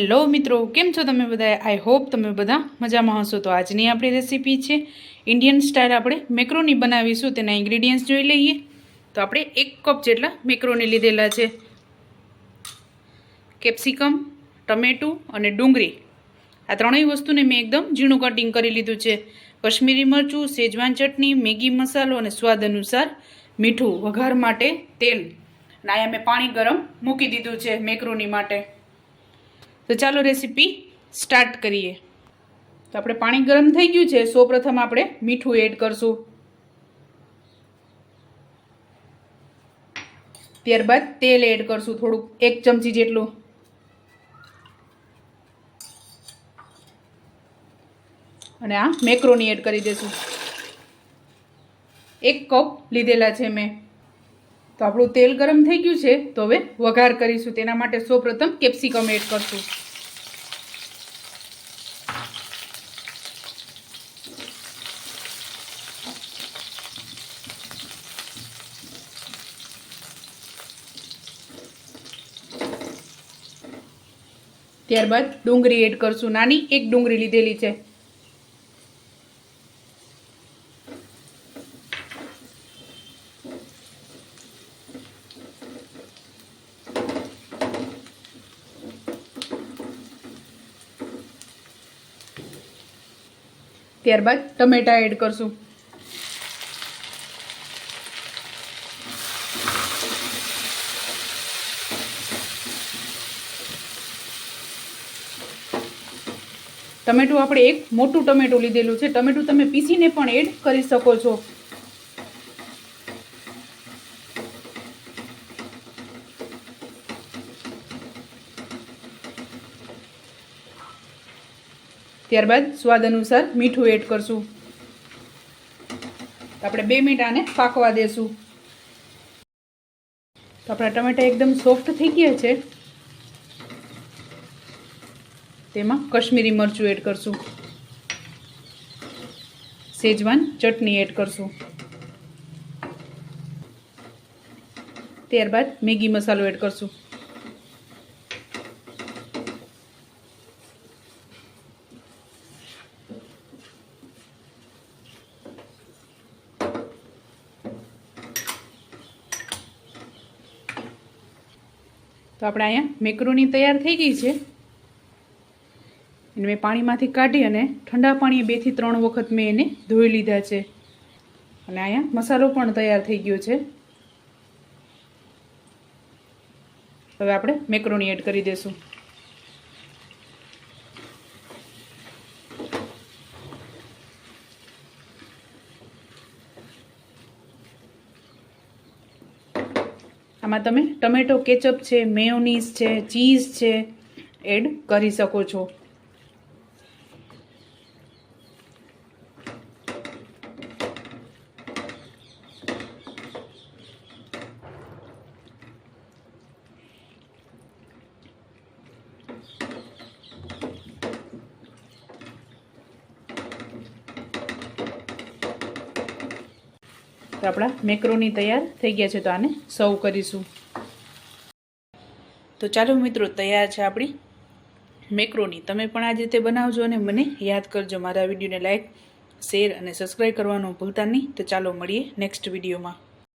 Hello મિત્રો, કેમ છો તમે બધા? આઈ હોપ તમે બધા મજામાં હશો. તો આજની આપણી રેસીપી છે ઇન્ડિયન સ્ટાઇલ આપણે મેક્રોની બનાવીશું. તેના ઇન્ગ્રીડિયન્ટ્સ જોઈ લઈએ. તો આપણે એક કપ જેટલા મેક્રોની લીધેલા છે. કેપ્સિકમ ટમેટું અને ડુંગળી. આ ત્રણેય વસ્તુને મેં એકદમ ઝીણું કટિંગ કરી લીધું છે. કશ્મીરી મરચું, શેજવાન ચટણી, મેગી મસાલો અને સ્વાદ અનુસાર મીઠું વઘાર માટે તેલ. અને મેં પાણી ગરમ મૂકી દીધું છે મેક્રોની માટે. તો ચાલો રેસીપી સ્ટાર્ટ કરીએ. તો આપણે પાણી ગરમ થઈ ગયું છે. સૌપ્રથમ આપણે મીઠું એડ કરશું. ત્યારબાદ તેલ એડ કરશું. થોડુંક એક ચમચી જેટલું. અને આ મેક્રોની એડ કરી દેશું. એક કપ લીધેલા છે મેં. તો આપણું તેલ ગરમ થઈ ગયું છે, તો હવે વઘાર કરીશું. તેના માટે સૌપ્રથમ કેપ્સિકમ એડ કરશું. ત્યારબાદ ડુંગળી એડ કરશું. નાની એક ડુંગળી લીધેલી છે. ત્યારબાદ ટમેટા એડ કરશું. ટમેટું આપણે એક મોટું ટમેટું લીધેલું છે. ટમેટું તમે પીસીને પણ એડ કરી શકો છો. ત્યારબાદ સ્વાદ અનુસાર મીઠું એડ કરશું. આપણે બે મિનિટ આને પાકવા દેશું. તો આપણા ટમેટા એકદમ સોફ્ટ થઈ ગયા છે. તેમાં કશ્મીરી મરચું એડ કરશું. સેજવાન ચટણી એડ કરશું. ત્યારબાદ મેગી મસાલો એડ કરશું. તો આપણે અહીંયા મેકરોની તૈયાર થઈ ગઈ છે. એને મેં પાણીમાંથી કાઢી અને ઠંડા પાણીએ બેથી ત્રણ વખત મેં એને ધોઈ લીધા છે. અને અહીંયા મસાલો પણ તૈયાર થઈ ગયો છે. હવે આપણે મેક્રોની એડ કરી દઈશું આમાં તમે ટમેટો કેચઅપ છે મેયોનીઝ છે ચીઝ છે એડ કરી શકો છો. તો આપણા મેક્રોની તૈયાર થઈ ગયા છે તો આને સર્વ કરીશું. તો ચાલો મિત્રો, તૈયાર છે આપણી મેક્રોની. તમે પણ આ રીતે બનાવજો અને મને યાદ કરજો મારા વિડીયોને લાઈક, શેર અને સબસ્ક્રાઈબ કરવાનું ભૂલતા નહીં. તો ચાલો મળીએ નેક્સ્ટ વિડીયોમાં.